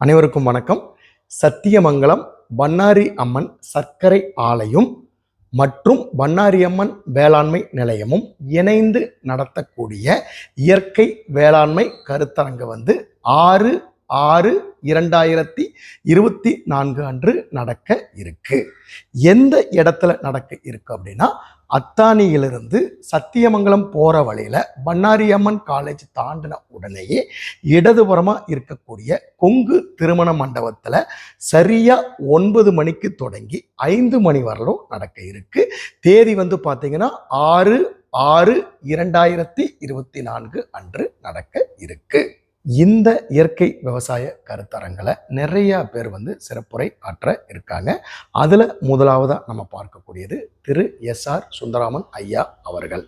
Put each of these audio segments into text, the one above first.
அனைவருக்கும் வணக்கம். சத்தியமங்கலம் பண்ணாரி அம்மன் சர்க்கரை ஆலயம் மற்றும் பண்ணாரி அம்மன் வேளாண்மை நிலையமும் இணைந்து நடத்தக்கூடிய இயற்கை வேளாண்மை கருத்தரங்கு வந்து ஆறு ஆறு இரண்டாயிரத்தி இருபத்தி நான்கு அன்று நடக்க இருக்கு. எந்த இடத்துல நடக்க இருக்கு அப்படின்னா அத்தானியிலிருந்து சத்தியமங்கலம் போகிற வழியில் பண்ணாரியம்மன் காலேஜ் தாண்டின உடனேயே இடதுபுறமாக இருக்கக்கூடிய கொங்கு திருமண மண்டபத்தில் சரியாக ஒன்பது மணிக்கு தொடங்கி ஐந்து மணி வரலும் நடக்க இருக்கு. தேதி வந்து பார்த்தீங்கன்னா ஆறு ஆறு இரண்டாயிரத்தி இருபத்தி நான்கு அன்று நடக்க இருக்குது இந்த இயற்கை விவசாய கருத்தரங்களை நிறைய பேர் வந்து சிறப்புரை ஆற்ற இருக்காங்க. அதில் முதலாவதாக நம்ம பார்க்கக்கூடியது திரு எஸ் ஆர் சுந்தராமன் ஐயா அவர்கள்.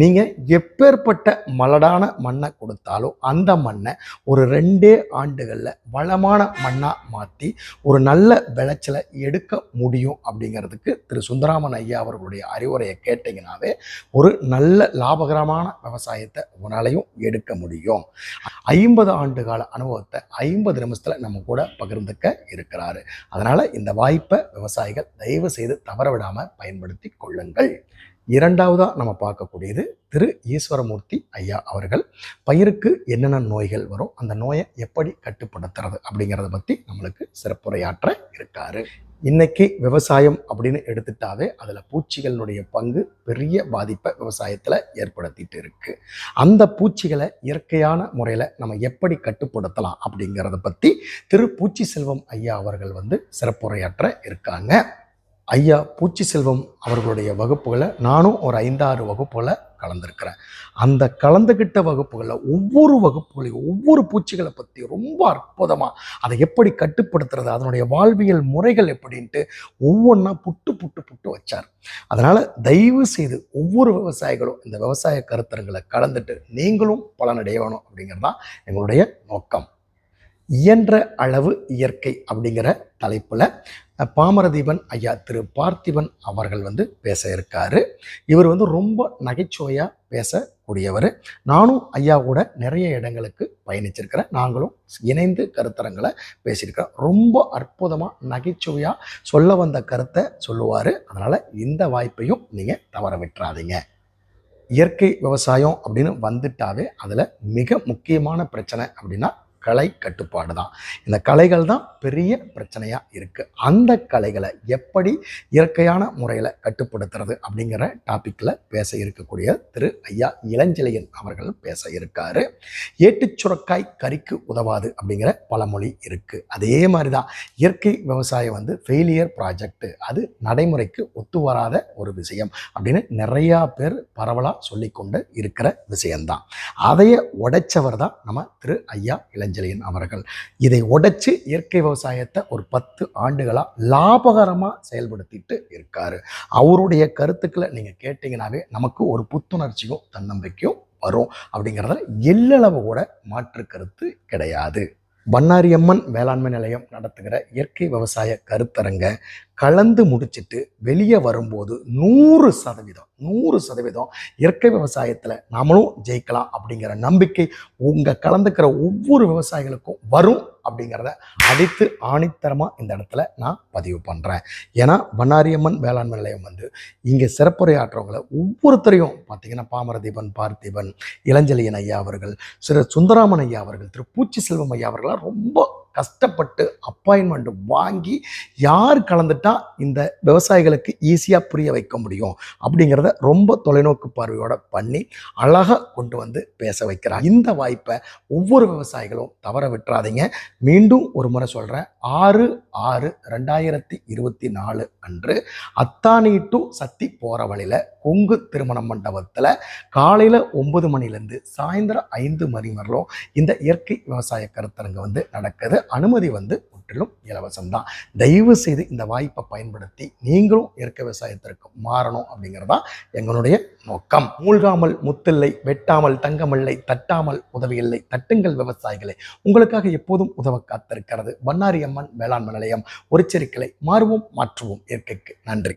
நீங்கள் எப்பேற்பட்ட மலடான மண்ணை கொடுத்தாலும் அந்த மண்ணை ஒரு ரெண்டே ஆண்டுகளில் வளமான மண்ணாக மாற்றி ஒரு நல்ல விளைச்சலை எடுக்க முடியும் அப்படிங்கிறதுக்கு திரு சுந்தராமன் ஐயா அவர்களுடைய அறிவுரையை கேட்டிங்கனாவே ஒரு நல்ல லாபகரமான விவசாயத்தை உங்களாலையும் எடுக்க முடியும். ஐம்பது ஐம்பது ஆண்டு கால அனுபவத்தை ஐம்பது நிமிஷத்துல நம்ம கூட பகிர்ந்துக்க இருக்கிறாரு. அதனால இந்த வாய்ப்பை விவசாயிகள் தயவு செய்து தவற விடாம பயன்படுத்தி கொள்ளுங்கள். இரண்டாவதாக நம்ம பார்க்கக்கூடியது திரு ஈஸ்வரமூர்த்தி ஐயா அவர்கள். பயிருக்கு என்னென்ன நோய்கள் வரும் அந்த நோயை எப்படி கட்டுப்படுத்துறது அப்படிங்கிறத பற்றி நம்மளுக்கு சிறப்புரையாற்ற இருக்காரு. இன்னைக்கு விவசாயம் அப்படின்னு எடுத்துட்டாவே அதில் பூச்சிகளுடைய பங்கு பெரிய பாதிப்பை விவசாயத்தில் ஏற்படுத்திட்டு இருக்கு. அந்த பூச்சிகளை இயற்கையான முறையில் நம்ம எப்படி கட்டுப்படுத்தலாம் அப்படிங்கிறத பற்றி திரு பூச்சி செல்வம் ஐயா அவர்கள் வந்து சிறப்புரையாற்ற இருக்காங்க. ஐயா பூச்சி செல்வம் அவர்களுடைய வகுப்புகளை நானும் ஒரு ஐந்தாறு வகுப்புகளை கலந்துருக்கிறேன். அந்த கலந்துக்கிட்ட வகுப்புகளில் ஒவ்வொரு வகுப்புகளையும் ஒவ்வொரு பூச்சிகளை பற்றி ரொம்ப அற்புதமாக அதை எப்படி கட்டுப்படுத்துறது அதனுடைய வாழ்வியல் முறைகள் எப்படின்ட்டு ஒவ்வொன்றா புட்டு புட்டு புட்டு வச்சார். அதனால் தயவு செய்து ஒவ்வொரு விவசாயிகளும் இந்த விவசாய கருத்தரங்களை கலந்துட்டு நீங்களும் பலனடையணும் அப்படிங்கிறது தான் எங்களுடைய நோக்கம். இயன்ற அளவு இயற்கை அப்படிங்கிற தலைப்பில் பாமரதீபன் ஐயா திரு பார்த்திபன் அவர்கள் வந்து பேச இருக்காரு. இவர் வந்து ரொம்ப நகைச்சுவையாக பேசக்கூடியவர். நானும் ஐயா கூட நிறைய இடங்களுக்கு பயணிச்சிருக்கிறேன். நாங்களும் இணைந்து கருத்தரங்களை பேசியிருக்கிறோம். ரொம்ப அற்புதமாக நகைச்சுவையாக சொல்ல வந்த கருத்தை சொல்லுவார். அதனால் இந்த வாய்ப்பையும் நீங்கள் தவற விட்டுறாதீங்க. இயற்கை விவசாயம் அப்படின்னு வந்துட்டாவே அதில் மிக முக்கியமான பிரச்சனை அப்படின்னா கலை கட்டுப்பாடு தான். இந்த கலைகள் தான் பெரிய பிரச்சனையாக இருக்குது அந்த கலைகளை எப்படி இயற்கையான முறையில் கட்டுப்படுத்துறது அப்படிங்கிற டாப்பிக்கில் பேச இருக்கக்கூடிய திரு ஐயா இளஞ்செழியன் அவர்கள் பேச இருக்காரு. ஏட்டுச் சுரக்காய் கறிக்கு உதவாது அப்படிங்கிற பழமொழி இருக்குது அதே மாதிரி தான் இயற்கை விவசாயம் வந்து ஃபெயிலியர் ப்ராஜெக்ட் அது நடைமுறைக்கு ஒத்து வராத ஒரு விஷயம் அப்படின்னு நிறையா பேர் பரவலாக சொல்லிக்கொண்டு இருக்கிற விஷயம்தான். அதையே உடைச்சவர் தான் நம்ம திரு ஐயா இளஞ்சி இளஞ்செழியன் அவர்கள். இதை உடைச்சு இயற்கை விவசாயத்தை ஒரு பத்து ஆண்டுகளாக லாபகரமாக செயல்படுத்திட்டு இருக்காரு. அவருடைய கருத்துக்களை நீங்கள் கேட்டிங்கனாவே நமக்கு ஒரு புத்துணர்ச்சியும் தன்னம்பிக்கையும் வரும். அப்படிங்கிறதுல எல்லளவு கூட மாற்று கருத்து கிடையாது. பண்ணாரியம்மன் வேளாண்மை நிலையம் நடத்துகிற இயற்கை விவசாய கருத்தரங்க கலந்து முடிச்சிட்டு வெளியே வரும்போது நூறு சதவீதம் நூறு சதவீதம் இயற்கை விவசாயத்தில் நாமளும் ஜெயிக்கலாம் அப்படிங்கிற நம்பிக்கை உங்கள் கலந்துக்கிற ஒவ்வொரு விவசாயிகளுக்கும் வரும். அப்படிங்கிறத அடித்து ஆணித்தரமாக இந்த இடத்துல நான் பதிவு பண்ணுறேன் ஏன்னா பண்ணாரியம்மன் வேளாண்மை நிலையம் வந்து இங்கே சிறப்புரையாற்றவங்களை ஒவ்வொருத்தரையும் பார்த்தீங்கன்னா பாமரதீபன் பார்த்திபன் இளஞ்சலியன் ஐயா அவர்கள் சிறு சுந்தராமன் ஐயா அவர்கள் திரு பூச்சி செல்வம் ஐயா அவர்கள்லாம் ரொம்ப கஷ்டப்பட்டு அப்பாயின்மெண்ட் வாங்கி யார் கலந்துட்டா இந்த விவசாயிகளுக்கு ஈஸியாக புரிய வைக்க முடியும்? அப்படிங்கிறத ரொம்ப தொலைநோக்கு பார்வையோட பண்ணி அழகாக கொண்டு வந்து பேச வைக்கிறாங்க இந்த வாய்ப்பை ஒவ்வொரு விவசாயிகளும் தவற விட்டுறாதீங்க. மீண்டும் ஒரு முறை சொல்கிறேன் ஆறு ஆறு ரெண்டாயிரத்தி இருபத்தி நாலு அன்று அத்தானி டு சத்தி போகிற வழியில் கொங்கு திருமண மண்டபத்தில் காலையில் ஒன்பது மணிலேருந்து சாயந்தரம் ஐந்து மணி வரலும் இந்த இயற்கை விவசாய கருத்தரங்கு வந்து நடக்குது. அனுமதி வந்து முற்றிலும் இலவசம் தான் தயவு செய்து இந்த வாய்ப்பை பயன்படுத்தி நீங்களும் இயற்கை விவசாயத்திற்கு மாறணும் அப்படிங்கிறதா எங்களுடைய நோக்கம். மூழ்காமல் முத்தில்லை வெட்டாமல் தங்கமில்லை தட்டாமல் உதவியில்லை தட்டுங்கள் விவசாயிகளை. உங்களுக்காக எப்போதும் உதவ காத்திருக்கிறது. பண்ணாரியம்மன் வேளாண்மை நிலையம் ஒரு செருக்களை மாறுவோம் மாற்றுவோம். இயற்கைக்கு நன்றி.